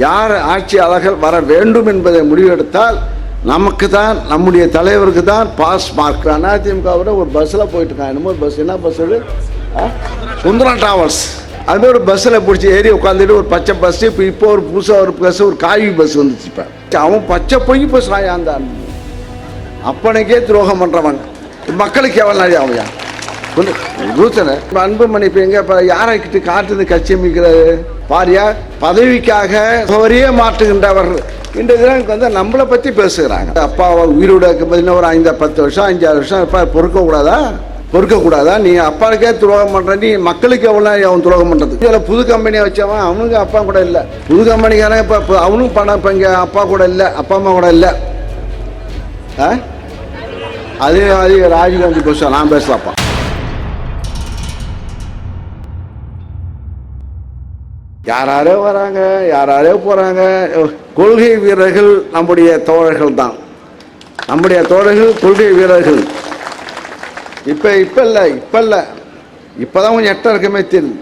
யார் ஆட்சியாளர்கள் வர வேண்டும் என்பதை முடிவெடுத்தால் நமக்கு தான் நம்முடைய தலைவருக்கு தான் பாஸ் மார்க் அதிமுகவோட ஒரு பஸ்ஸில் போயிட்டு இருக்கான் என்னமோ பஸ் என்ன பஸ் அது? சுந்தரம் டிராவல்ஸ் அது ஒரு பஸ்ஸில் பிடிச்சி ஏறி உட்காந்துட்டு ஒரு பச்சை பஸ் இப்போ இப்போ ஒரு புதுசாக ஒரு பஸ் ஒரு காவி பஸ் வந்துச்சு இப்போ. அவன் பச்சை பொய் பஸ் ஆயாந்தான் அப்பனைக்கே துரோகம் பண்ணுறவன் மக்களுக்கு எவ்வளோ நாள் ஆகுயா சொல்லு அன்புமணி இப்போ எங்க இப்போ யாரை கிட்ட காட்டுது கட்சி அமைக்கிறது? பாரியா பதவிக்காக அவரையே மாற்றுகின்றவர். இந்த தினம் வந்து நம்மளை பற்றி பேசுகிறாங்க. அப்பா உயிரோட இருக்கும்போது ஒரு ஐந்து பத்து வருஷம் அஞ்சாறு வருஷம் இப்போ பொறுக்கக்கூடாதா? பொறுக்கக்கூடாதா? நீ அப்பாவுக்கே துரோகம் பண்ணுற நீ மக்களுக்கு எவ்வளோ அவன் துரோகம் பண்ணுறது இதில் புது கம்பெனியை வச்சவன் அவனுக்கு அப்பா கூட இல்லை. புது கம்பெனிக்காரன் இப்போ இப்போ அவனும் பணம் இப்போ இங்கே அப்பா கூட இல்லை அப்பா அம்மா கூட இல்லை. ஆ? அதே மாதிரி ராஜீவ்காந்தி பேசுவேன் நான் பேசலாப்பா. யாராரோ வராங்க யாராரோ போகிறாங்க கொள்கை வீரர்கள் நம்முடைய தோழர்கள் தான். நம்முடைய தோழர்கள் கொள்கை வீரர்கள். இப்போ இப்போ இல்லை இப்போ இல்லை இப்போ தான் கொஞ்சம் எட்ட இருக்கமே தெரியுது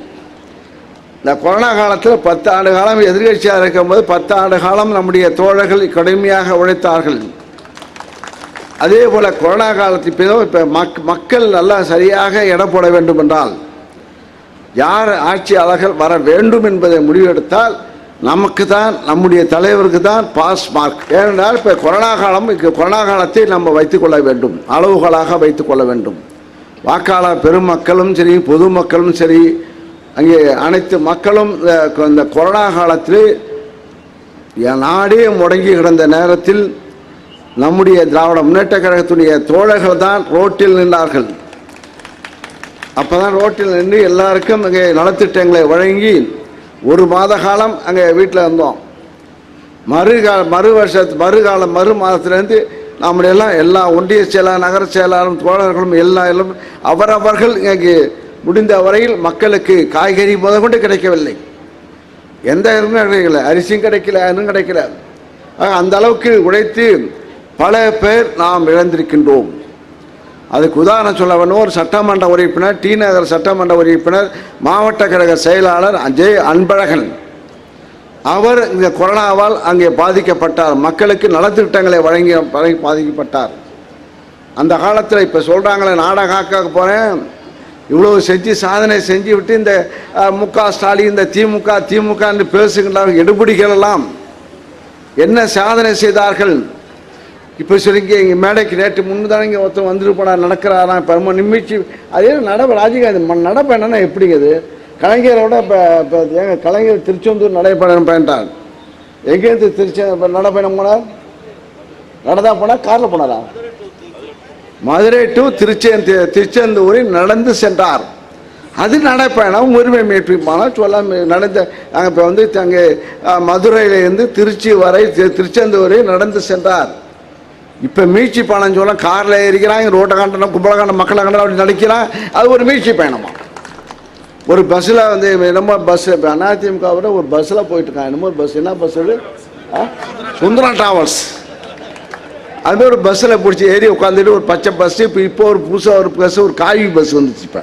இந்த கொரோனா காலத்தில் பத்து ஆண்டு காலம் எதிர்கட்சியாக இருக்கும்போது பத்து ஆண்டு காலம் நம்முடைய தோழர்கள் கடுமையாக உழைத்தார்கள். அதே போல் கொரோனா காலத்து இப்போ இப்போ மக் மக்கள் நல்லா சரியாக எடை போட வேண்டும் என்றால் யார் ஆட்சியாளர்கள் வர வேண்டும் என்பதை முடிவெடுத்தால் நமக்கு தான் நம்முடைய தலைவருக்கு தான் பாஸ் மார்க் ஏனென்றால் இப்போ கொரோனா காலம் இங்கு கொரோனா காலத்தை நம்ம வைத்துக்கொள்ள வேண்டும். அளவுகளாக வைத்துக்கொள்ள வேண்டும். வாக்காளர் பெருமக்களும் சரி பொதுமக்களும் சரி அங்கே அனைத்து மக்களும் இந்த- இந்த கொரோனா காலத்தில் என் நாடே முடங்கி கிடந்த நேரத்தில் நம்முடைய திராவிட முன்னேற்ற கழகத்துடைய தோழர்கள் தான் ரோட்டில் நின்றார்கள். அப்போ தான் ரோட்டில் நின்று எல்லாருக்கும் அங்கே நலத்திட்டங்களை வழங்கி ஒரு மாத காலம் அங்கே வீட்டில் இருந்தோம். மறுகால மறு வருஷத்து மறுகாலம் மறு மாதத்துலேருந்து நம்முடைய எல்லாம் எல்லா ஒன்றிய செயலாளர் நகர செயலாளரும் தோழர்களும் எல்லா எல்லாம் அவரவர்கள் இங்கே முடிந்த வரையில் மக்களுக்கு காய்கறி முதற்கொண்டு கிடைக்கவில்லை. எந்த இதுவும் கிடைக்கல. அரிசியும் கிடைக்கல அதுவும் கிடைக்கல. அந்த அளவுக்கு உழைத்து பல பேர் நாம் இழந்திருக்கின்றோம். அதுக்கு உதாரணம் சொல்ல வேணும் ஒரு சட்டமன்ற உறுப்பினர் டி நகர் சட்டமன்ற உறுப்பினர் மாவட்ட கழக செயலாளர் அஜய் அன்பழகன். அவர் இந்த கொரோனாவால் அங்கே பாதிக்கப்பட்டார். மக்களுக்கு நலத்திட்டங்களை வழங்கி வழங்கி பாதிக்கப்பட்டார். அந்த காலத்தில் இப்போ சொல்கிறாங்களே நாடகாக்க போகிறேன் இவ்வளவு செஞ்சு சாதனை செஞ்சு விட்டு இந்த முக மு க ஸ்டாலின் இந்த திமுக திமுக என்று பேசுகின்றார்கள் எடுபடிகள் எல்லாம். என்ன சாதனை செய்தார்கள்? இப்போ சொல்லிங்க இங்கே மேடைக்கு ரேட்டு முன்னு தானே இங்கே ஒருத்தர் வந்துட்டு போனா நடக்கிறாராம் இப்போ ரொம்ப நிமிச்சு அதே நடப்பு ராஜீவ்காந்தி நடப்பு நடப்பயணம்னா எப்படிங்க அது? கலைஞரோட இப்போ இப்போ ஏங்க கலைஞர் திருச்செந்தூர் நடைப்பயணம் பயன்றார் எங்கேருந்து திருச்சி இப்போ நடைப்பயணம் போனார்? நடந்தா போனால் காரில் போனாரா? மதுரை டு திருச்செந்த திருச்செந்தூரில் நடந்து சென்றார். அது நடைப்பயணம் உரிமை மீட்பிப்பான சொல்ல நடந்த நாங்கள் இப்போ வந்து அங்கே மதுரையிலேருந்து திருச்சி வரை திருச்செந்தூரில் நடந்து சென்றார். இப்போ மீட்சி பயணம் சொல்ல காரில் ஏறிக்கிறாங்க ரோட்டை காண்டணும் கும்பல காண்டம் மக்களை காண்டணும் அப்படி நடிக்கிறான். அது ஒரு மீட்சி பயணமா? ஒரு பஸ்ஸில் வந்து என்னமோ பஸ் இப்போ அதிமுகவோட ஒரு பஸ்ஸில் போயிட்டுருக்கான். என்னமோ ஒரு பஸ் என்ன பஸ் அது? ஆ? சுந்தரம் டிராவல்ஸ் அதுமாதிரி ஒரு பஸ்ஸில் பிடிச்சி ஏறி உட்காந்துட்டு ஒரு பச்சை பஸ்ஸு இப்போ இப்போ ஒரு புதுசாக ஒரு பஸ் ஒரு காவி பஸ் வந்துச்சு இப்போ.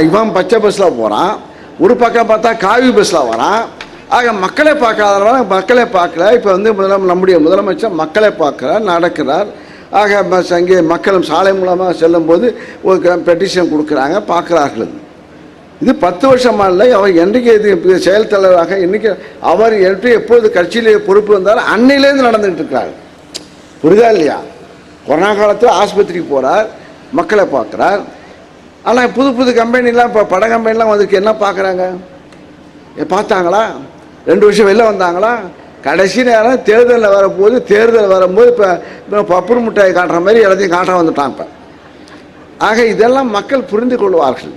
இவன் பச்சை பஸ்ஸில் போகிறான் ஒரு பக்கம் பார்த்தா காவி பஸ்ஸில் வரான் ஆக மக்களை பார்க்காதவங்க மக்களை பார்க்கல. இப்போ வந்து முதலம் நம்முடைய முதலமைச்சர் மக்களை பார்க்குறார் நடக்கிறார். ஆக அங்கே மக்களும் சாலை மூலமாக செல்லும்போது ஒரு பெட்டிஷன் கொடுக்குறாங்க பார்க்குறார்கள். இது பத்து வருஷமா இல்லை அவர் என்றைக்கு இது செயல் தலைவராக இன்னைக்கு அவர் என்று எப்போது கட்சியிலே பொறுப்பு வந்தாலும் அன்னையிலேருந்து நடந்துகிட்டு இருக்கிறார். புரிதா இல்லையா? கொரோனா காலத்தில் ஆஸ்பத்திரிக்கு போகிறார் மக்களை பார்க்குறார். ஆனால் புது புது கம்பெனிலாம் இப்போ பட கம்பெனிலாம் வந்துருக்கு என்ன பார்க்குறாங்க? பார்த்தாங்களா? ரெண்டு வருஷம் வெளில வந்தாங்களா? கடைசி நேரம் தேர்தலில் வரப்போது தேர்தல் வரும்போது இப்போ இப்போ பப்புரு மிட்டாய் காட்டுற மாதிரி எல்லாத்தையும் காட்ட வந்துட்டான் இப்போ. ஆக இதெல்லாம் மக்கள் புரிந்து கொள்வார்கள்.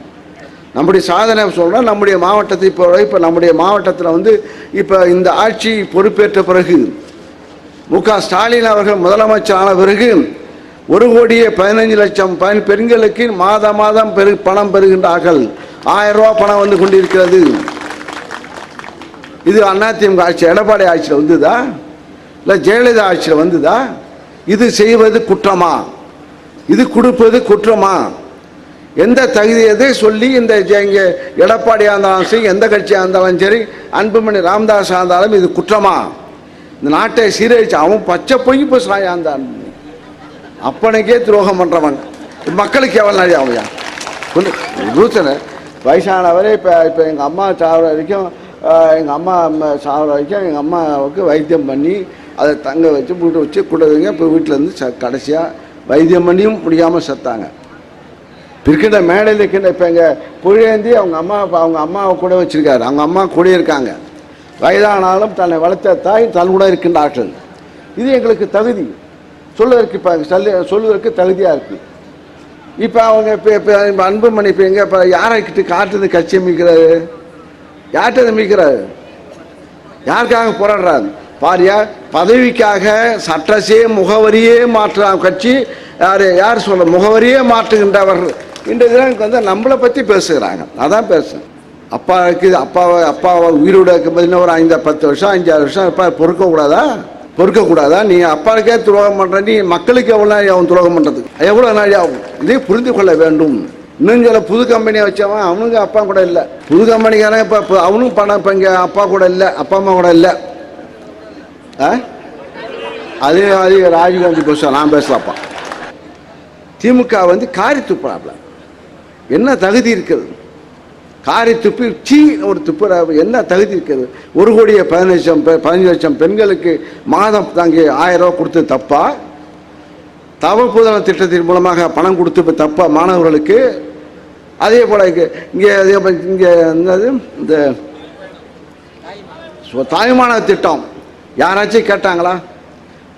நம்முடைய சாதனை சொல்கிறோம் நம்முடைய மாவட்டத்தை இப்போ இப்போ நம்முடைய மாவட்டத்தில் வந்து இப்போ இந்த ஆட்சி பொறுப்பேற்ற பிறகு மு க ஸ்டாலின் அவர்கள் முதலமைச்சர் ஆன பிறகு ஒரு கோடியே பதினஞ்சு லட்சம் பயன் பெண்களுக்கு மாதம் மாதம் பெரு பணம் பெறுகின்றார்கள். ஆயிரம் ரூபா பணம் வந்து கொண்டிருக்கிறது. இது அதிமுக ஆட்சி எடப்பாடி ஆட்சியில் வந்துதா? இல்லை ஜெயலலிதா ஆட்சியில் வந்ததா? இது செய்வது குற்றமா? இது கொடுப்பது குற்றமா? எந்த தகுதி எதை சொல்லி இந்த இங்கே எடப்பாடியாக இருந்தாலும் சரி எந்த கட்சியாக இருந்தாலும் சரி அன்புமணி ராமதாஸ் இருந்தாலும் இது குற்றமா? இந்த நாட்டை சீரழிச்சு அவன் பச்சை பொய் பேசுகிறான் அந்த அப்பனுக்கே துரோகம் பண்ணுறவன் மக்களுக்கு எவ்வளோ நிறையா அவன் ரூத்தனை வயசானவரே இப்போ இப்போ எங்கள் அம்மா சாவர வரைக்கும் எங்கள் அம்மா அம்மா சாகிற வரைக்கும் எங்கள் அம்மாவுக்கு வைத்தியம் பண்ணி அதை தங்க வச்சு வீட்டு வச்சு வைங்க இப்போ வீட்டிலேருந்து ச கடைசியாக வைத்தியம் பண்ணியும் முடியாமல் செத்தாங்க. இருக்கின்ற மேடையில் இருக்கின்ற இப்போ எங்கள் புழியேந்தி அவங்க அம்மா அவங்க அம்மாவை கூட வச்சுருக்காரு. அவங்க அம்மா கூட இருக்காங்க. வயதானாலும் தன்னை வளர்த்த தாய் தன் கூட இருக்கின்றார்கள். இது எங்களுக்கு தகுதி. சொல்லுவதற்கு இப்போ சொல்லு சொல்லுவதற்கு தகுதியாக இருக்குது இப்போ அவங்க இப்போ இப்போ அன்பு அன்புமணி இப்போ எங்கே இப்போ யாரைக்கிட்டு காட்டுறது கட்சி அமைக்கிறாரு யார்கிட்ட நம்பிக்கிறாரு? யாருக்காக போராடுறாரு? பாரியா பதவிக்காக சட்டசே முகவரியே மாற்றலாம் கட்சி. யார் யார் சொல்ல முகவரியே மாற்றுகின்றவர். இன்றைய தினம் வந்து நம்மளை பற்றி பேசுகிறாங்க. அதான் பேசுகிறேன் அப்பாவுக்கு அப்பாவை அப்பாவை உயிரோட இருக்கும் பார்த்தீங்கன்னா ஒரு ஐந்து பத்து வருஷம் அஞ்சாறு வருஷம் அப்பா பொறுக்கக்கூடாதா? பொறுக்கக்கூடாதா? நீ அப்பாவுக்கே துரோகம் பண்ணுற நீ மக்களுக்கு எவ்வளோ நாள் துரோகம் பண்ணுறது எவ்வளோ நாள் ஆகும்? இதை புரிந்து கொள்ள வேண்டும். இன்னும் சொல்ல புது கம்பெனியை வச்சவன் அவனுக்கு அப்பா கூட இல்லை. புது கம்பெனிக்காரன் இப்போ இப்போ அவனும் பணம் இப்போ இங்கே அப்பா கூட இல்லை அப்பா அம்மா கூட இல்லை. ஆ? அது அது ராஜீவ்காந்தி பேசுவார் நான் பேசலாப்பா திமுக வந்து காரி துப்புறாப்ல. என்ன தகுதி இருக்குது? காரி துப்பி சீ ஒரு துப்புற என்ன தகுதி இருக்குது? ஒரு கோடியே பதினஞ்சு லட்சம் பெ- பதினஞ்சு லட்சம் பெண்களுக்கு மாதம் தாங்கி ஆயிரம் ரூபா கொடுத்து தப்பா? தவ புதன திட்டத்தின் மூலமாக பணம் கொடுத்து தப்பா? மாணவர்களுக்கு அதே போல் இங்கே இங்கே அதே இங்கே என்னது? இந்த தாய்மான திட்டம். யாராச்சும் கேட்டாங்களா?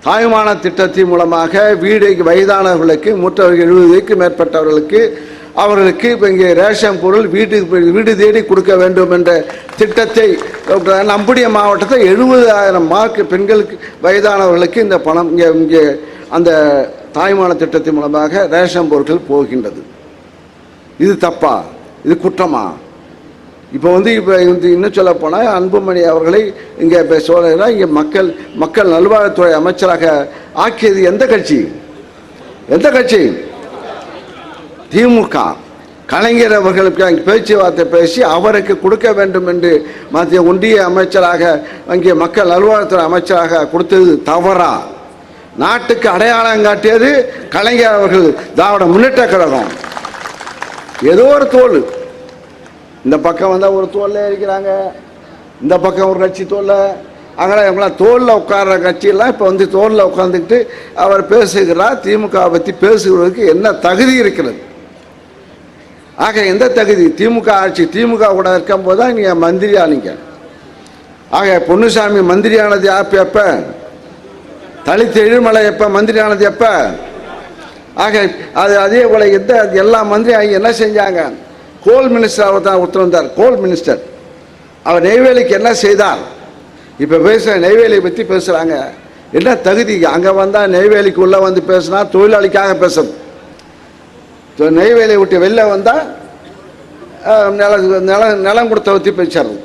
தாய்மான திட்டத்தின் மூலமாக வீடு வயதானவர்களுக்கு மூற்றவர்கள் எழுபதுக்கு மேற்பட்டவர்களுக்கு அவர்களுக்கு இப்போ இங்கே ரேஷன் பொருள் வீட்டுக்கு வீடு தேடி கொடுக்க வேண்டும் என்ற திட்டத்தை நம்முடைய மாவட்டத்தில் எழுபதாயிரம் மார்க் பெண்களுக்கு வயதானவர்களுக்கு இந்த பணம் இங்கே இங்கே அந்த தாய்மான திட்டத்தின் மூலமாக ரேஷன் பொருட்கள் போகின்றது. இது தப்பா? இது குற்றமா? இப்போ வந்து இப்போ வந்து இன்னும் சொல்ல போனால் அன்புமணி அவர்களை இங்கே இப்போ சோழனா இங்கே மக்கள் மக்கள் நல்வாழ்வுத்துறை அமைச்சராக ஆக்கியது எந்த கட்சி? எந்த கட்சி? திமுக. கலைஞர் அவர்களுக்கு அங்கே பேச்சுவார்த்தை பேசி அவருக்கு கொடுக்க வேண்டும் என்று மத்திய ஒன்றிய அமைச்சராக அங்கே மக்கள் நல்வாழ்வுத்துறை அமைச்சராக கொடுத்தது தவறா? நாட்டுக்கு அடையாளம் காட்டியது கலைஞர் அவர்கள் திராவிட முன்னேற்ற கழகம். ஏதோ ஒரு தோல். இந்த பக்கம் வந்தால் ஒரு தோல்ல இருக்கிறாங்க. இந்த பக்கம் ஒரு கட்சி தோல்ல. அங்கே இவங்களாம் தோலில் உட்கார்ற கட்சியெல்லாம் இப்போ வந்து தோலில் உட்காந்துக்கிட்டு அவர் பேசுகிறார் திமுக பற்றி பேசுகிறதுக்கு என்ன தகுதி இருக்கிறது? ஆக எந்த தகுதி? திமுக ஆட்சி திமுக கூட இருக்கும்போது தான் நீங்கள் மந்திரி ஆனீங்க ஆக பொன்னுசாமி மந்திரி ஆனது எப்போ தலித் எழுமலை எப்போ மந்திரியானது எப்போ? ஆக அது அதே போல் எந்த எல்லா மந்திரி ஆகி என்ன செஞ்சாங்க? கோல் மினிஸ்டர் அவர் தான் ஒருத்தர் வந்தார் கோல் மினிஸ்டர். அவர் நெய்வேலிக்கு என்ன செய்தார்? இப்போ பேசுகிற நெய்வேலியை பற்றி பேசுகிறாங்க என்ன தகுதி? அங்கே வந்தால் நெய்வேலிக்கு உள்ளே வந்து பேசுனா தொழிலாளிக்காக பேசுறது. நெய்வேலியை விட்டு வெளில வந்தால் நில நிலம் நிலம் கொடுத்த பற்றி பேசுறது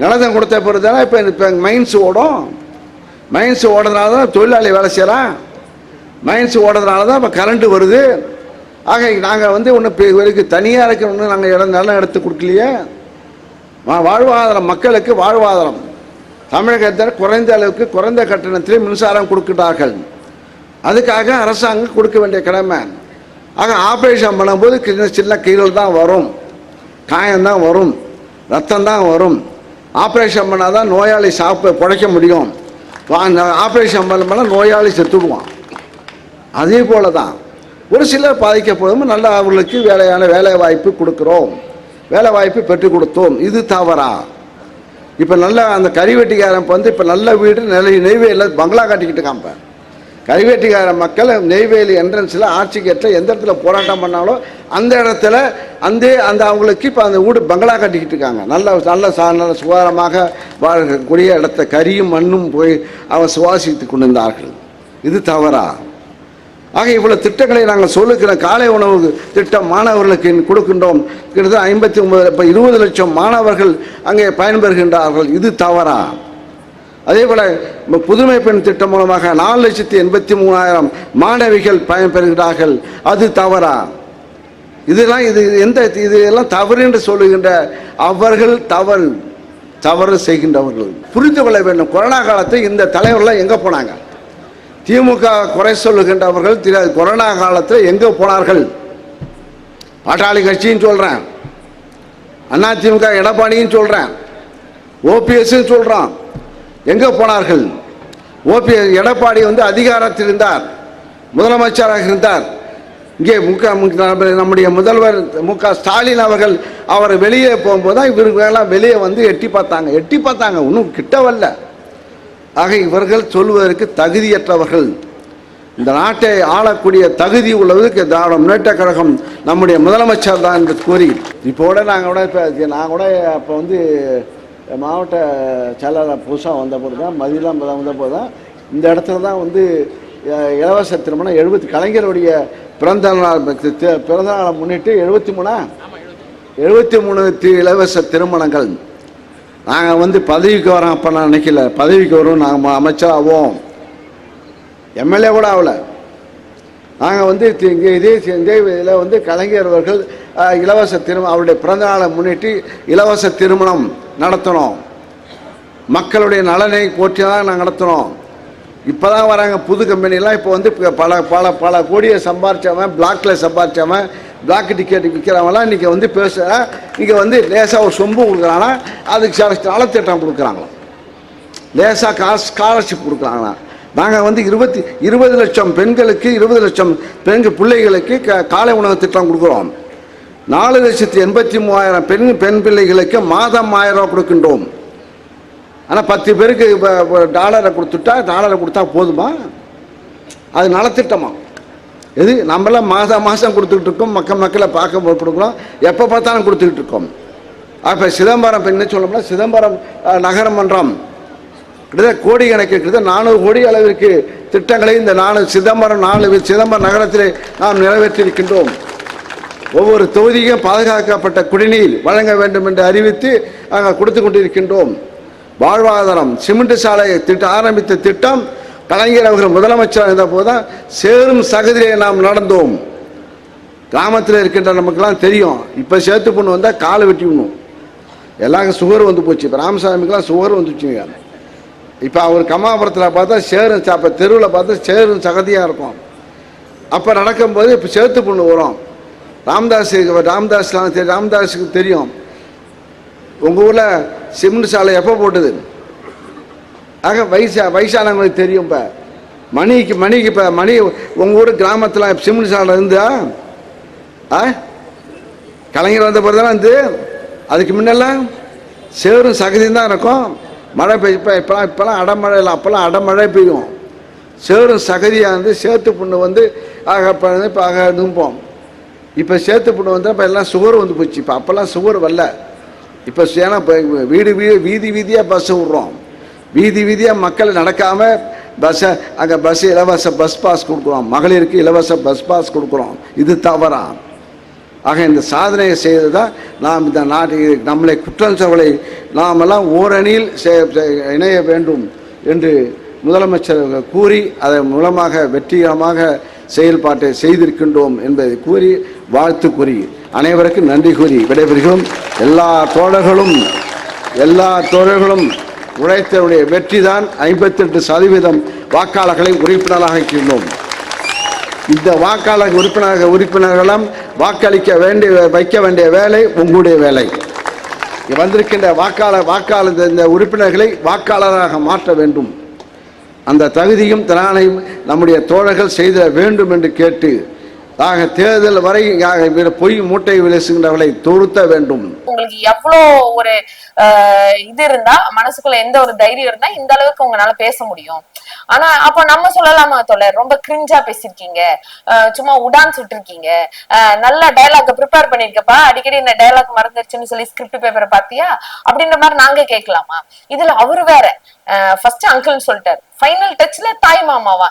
நிலத்தை கொடுத்த பிறகு தானே இப்போ இப்போ மைன்ஸ் ஓடும். மைன்ஸ் ஓடுறதுனால தான் தொழிலாளி வேலை செய்கிறான் மைன்ஸ் ஓடுறதுனால தான் இப்போ கரண்ட்டு வருது. ஆக நாங்கள் வந்து ஒன்று இவருக்கு தனியாக இருக்கணும்னு நாங்கள் இடம் நிலம் எடுத்து கொடுக்கலையே. வாழ்வாதாரம் மக்களுக்கு வாழ்வாதாரம். தமிழகத்தில் குறைந்த அளவுக்கு குறைந்த கட்டணத்தில் மின்சாரம் கொடுக்கிறார்கள். அதுக்காக அரசாங்கம் கொடுக்க வேண்டிய கடமை. ஆக ஆப்ரேஷன் பண்ணும்போது சின்ன சின்ன கீழல் தான் வரும். காயம்தான் வரும். ரத்தம் தான் வரும். ஆப்ரேஷன் பண்ணால் தான் நோயாளி சாப்பிட பிழைக்க முடியும். ஆப்ரேஷன் பண்ண நோயாளி செத்துடுவான். அதே போல தான் ஒரு சிலர் பாதிக்கப்படும் நல்ல அவர்களுக்கு வேலையான வேலை வாய்ப்பு கொடுக்குறோம். வேலை வாய்ப்பு பெற்றுக் கொடுத்தோம். இது தவறா? இப்போ நல்ல அந்த கறிவெட்டிக்காரன் இப்போ வந்து இப்போ நல்ல வீடு நிலை நெய்வேலியில் பங்களா கட்டிக்கிட்டு காம்பேன் கறிவேட்டிக்கார மக்கள் நெய்வேலி என்ட்ரன்ஸில் ஆட்சிக்கேட்டில் எந்த இடத்துல போராட்டம் பண்ணாலோ அந்த இடத்துல அந்த அந்த அவங்களுக்கு இப்போ அந்த வீடு பங்களா கட்டிக்கிட்டு இருக்காங்க. நல்ல நல்ல சா நல்ல சுகாதாரமாக வாழக்கூடிய இடத்த கரியும் மண்ணும் போய் அவன் சுவாசித்து கொண்டிருந்தார்கள். இது தவறா? ஆக இவ்வளோ திட்டங்களை நாங்கள் சொல்லுகிறோம் காலை உணவு திட்டம் மாணவர்களுக்கு கொடுக்கின்றோம். கிட்டத்தட்ட ஐம்பத்தி ஒன்பது இப்போ இருபது லட்சம் மாணவர்கள் அங்கே பயன்பெறுகின்றார்கள். இது தவறா? அதே போல் புதுமை பெண் திட்டம் மூலமாக நாலு லட்சத்தி எண்பத்தி மூணாயிரம் மாணவிகள் பயன்பெறுகிறார்கள். அது தவறா? இதெல்லாம் இது எந்த இது எல்லாம் தவறு என்று சொல்லுகின்ற அவர்கள் தவறு தவறு செய்கின்றவர்கள். புரிந்து கொள்ள வேண்டும். கொரோனா காலத்தில் இந்த தலைவர்கள்லாம் எங்கே போனாங்க? திமுக குறை சொல்லுகின்றவர்கள் திரு- கொரோனா காலத்தில் எங்கே போனார்கள்? பாட்டாளி கட்சின்னு சொல்கிறேன் அண்ணா திமுக எடப்பாடின்னு சொல்கிறேன் ஓபிஎஸ்ன்னு சொல்கிறான் எங்கே போனார்கள்? ஓபிஎஸ் எடப்பாடி வந்து அதிகாரத்தில் இருந்தார். முதலமைச்சராக இருந்தார். இங்கே முக நம்முடைய முதல்வர் மு க ஸ்டாலின் அவர்கள் அவர் வெளியே போகும்போது தான் இவர்களெல்லாம் வெளியே வந்து எட்டி பார்த்தாங்க. எட்டி பார்த்தாங்க. இன்னும் கிட்ட வரல ஆக இவர்கள் சொல்வதற்கு தகுதியற்றவர்கள். இந்த நாட்டை ஆளக்கூடிய தகுதி உள்ளவருக்கு திராவிட முன்னேற்ற கழகம் நம்முடைய முதலமைச்சர் தான் என்று கூறி இப்போ கூட நாங்கள் கூட இப்போ நான் கூட அப்போ வந்து மாவட்ட செயலாளர் புதுசாக வந்தபோது தான் மதியெல்லாம் வந்த போது தான் இந்த இடத்துல தான் வந்து இலவச திருமணம் எழுபத்தி கலைஞருடைய பிறந்த நாள் பிறந்த நாளை முன்னிட்டு எழுபத்தி மூணா? எழுபத்தி மூணு தி- இலவச திருமணங்கள். நாங்கள் வந்து பதவிக்கு வரோம் அப்போ நான் நினைக்கல. பதவிக்கு வரும் நாங்கள் அமைச்சர் ஆவோம். எம்எல்ஏ கூட ஆகலை நாங்கள் வந்து தி- இங்கே இதே இதே இதில் வந்து கலைஞர் அவர்கள் இலவச திருமணம் அவருடைய பிறந்த நாளை முன்னிட்டு இலவச திருமணம் நடத்தினோம். மக்களுடைய நலனை போற்றி தான் நாங்கள் நடத்தினோம். இப்போ தான் வராங்க புது கம்பெனிலாம் இப்போ வந்து பல பல பல கோடியை சம்பாரித்தவன் பிளாக்கில் சம்பாரித்தவன் பிளாக் டிக்கெட் விற்கிறவங்களாம் இன்றைக்கி வந்து பேச இங்கே வந்து லேசாக ஒரு சொம்பு கொடுக்குறாங்கன்னா அதுக்கு சில நலத்திட்டம் கொடுக்குறாங்களாம் லேசாக காசு ஸ்காலர்ஷிப் கொடுக்குறாங்களாம் நாங்கள் வந்து இருபத்தி இருபது லட்சம் பெண்களுக்கு இருபது லட்சம் பெண்கள் பிள்ளைகளுக்கு க காலை உணவு திட்டம் கொடுக்குறோம். நாலு லட்சத்தி எண்பத்தி மூவாயிரம் பெண் பெண் பிள்ளைகளுக்கு மாதம் ஆயிரம் ரூபா கொடுக்கின்றோம். ஆனால் பத்து பேருக்கு இப்போ டாலரை கொடுத்துட்டா டாலரை கொடுத்தா போதுமா? அது நலத்திட்டமாக இது நம்மளாம் மாதம் மாதம் கொடுத்துக்கிட்டு இருக்கோம் மக்கள் மக்களை பார்க்க கொடுக்குறோம். எப்போ பார்த்தாலும் கொடுத்துக்கிட்டு இருக்கோம். அப்போ சிதம்பரம் இப்போ என்ன சொல்லணும்னா சிதம்பரம் நகரமன்றம் கிட்டத்தட்ட கோடி கணக்கு கிட்டத்தட்ட நானூறு கோடி அளவிற்கு திட்டங்களை இந்த நாலு சிதம்பரம் நாலு சிதம்பரம் நகரத்திலே நாம் நிறைவேற்றியிருக்கின்றோம். ஒவ்வொரு தொகுதியும் பாதுகாக்கப்பட்ட குடிநீர் வழங்க வேண்டும் என்று அறிவித்து நாங்கள் கொடுத்து கொண்டிருக்கின்றோம். வாழ்வாதாரம் சிமெண்ட் சாலையை திட்டம் ஆரம்பித்த திட்டம் கலைஞர் அவர்கள் முதலமைச்சர் இருந்த சேரும் சகதியிலே நாம் நடந்தோம். கிராமத்தில் இருக்கின்ற நமக்குலாம் தெரியும். இப்போ சேர்த்து பொண்ணு வந்தால் காலை வெட்டி விடணும். எல்லாருக்கும் சுகர் வந்து போச்சு. இப்போ ராமசாமிக்கெலாம் சுகர் வந்துச்சுங்க இப்போ அவர் கம்மாபுரத்தில் பார்த்தா சேரும் அப்போ தெருவில் பார்த்தா சேரும் சகதியாக இருக்கும். அப்போ நடக்கும்போது இப்போ சேர்த்து பொண்ணு வரும். ராம்தாஸ் ராம்தாஸ்லாம் தெரியும் ராமதாஸுக்கு தெரியும். உங்கள் ஊரில் சிமெண்ட் சாலை எப்போ போட்டது? ஆக வயசா வயசானவங்களுக்கு தெரியும் இப்போ. மணிக்கு மணிக்கு இப்போ மணி உங்கள் ஊர் கிராமத்தில் சிமெண்ட் சாலை இருந்தா ஆ? கலைஞர் வந்த பிறகு தானே வந்து? அதுக்கு முன்னெல்லாம் சேரும் சகதியும் தான் இருக்கும். மழை பெய்ய இப்போ இப்போலாம் இப்போலாம் அடமழை இல்லை அப்போல்லாம் அடமழை பெய்யும். சேரும் சகதியாக இருந்து சேத்து புண்ணு வந்து ஆக இப்போ இப்போ ஆக நும்போம். இப்போ சேத்து புண்ணு வந்து இப்போ எல்லாம் சுகர் வந்து போச்சு. இப்போ அப்போல்லாம் சுகர் வரல. இப்போ ஏன்னா இப்போ வீடு வீடு வீதி வீதியாக பஸ்ஸு விட்றோம். வீதி வீதியாக மக்கள் நடக்காமல் பஸ்ஸை அங்கே பஸ் இலவச பஸ் பாஸ் கொடுக்குறோம். மகளிருக்கு இலவச பஸ் பாஸ் கொடுக்குறோம். இது தவறா? ஆக இந்த சாதனையை செய்தது தான் நாம் இந்த நாட்டு நம்மளை குற்றம் சவலை நாமெல்லாம் ஓரணியில் செ- செ- இணைய வேண்டும் என்று முதலமைச்சர் கூறி அதன் மூலமாக வெற்றிகரமாக செயல்பாட்டை செய்திருக்கின்றோம் என்பதை கூறி வாழ்த்து கூறி அனைவருக்கும் நன்றி கூறி விடைபெறுகிறோம். எல்லா தோழர்களும் எல்லா தோழர்களும் உழைத்தவருடைய வெற்றி தான் ஐம்பத்தெட்டு சதவீதம் வாக்காளர்களை உறுப்பினராக இருக்கின்றோம் இந்த வாக்காளர் உறுப்பினர் உறுப்பினர்களும் வாக்களிக்க வேண்டிய வைக்க வேண்டிய வேலை உங்களுடைய வேலை. வந்திருக்கின்ற வாக்காளர் வாக்காளர் இந்த- இந்த உறுப்பினர்களை வாக்காளராக மாற்ற வேண்டும். அந்த தகுதியும் திறனையும் நம்முடைய தோழர்கள் செய்த வேண்டும் என்று கேட்டு ஆக தேர்தல் வரை பொய் மூட்டை விளைசுகின்றவர்களை தொருத்த வேண்டும். உங்களுக்கு எவ்வளோ ஒரு இது இருந்தா மனசுக்குள்ள எந்த ஒரு தைரியம் இருந்தா இந்த அளவுக்கு உங்களால பேச முடியும். ஆனா அப்ப நம்ம சொல்லலாமா தோழர்? ரொம்ப கிரிஞ்சா பேசிருக்கீங்க. சும்மா உடான் சுட்டிருக்கீங்க நல்ல டயலாக் ப்ரிப்பேர் பண்ணிருக்கப்பா. அடிக்கடி இந்த டயலாக் மறந்துருச்சுன்னு சொல்லி ஸ்கிரிப்ட் பேப்பரை பாத்தியா அப்படின்ற மாதிரி நாங்க கேட்கலாமா? இதுல அவரு வேற. ஃபர்ஸ்ட் அங்கிள்னு சொல்லிட்டாரு. ஃபைனல் டச்ல தாய் மாமாவா?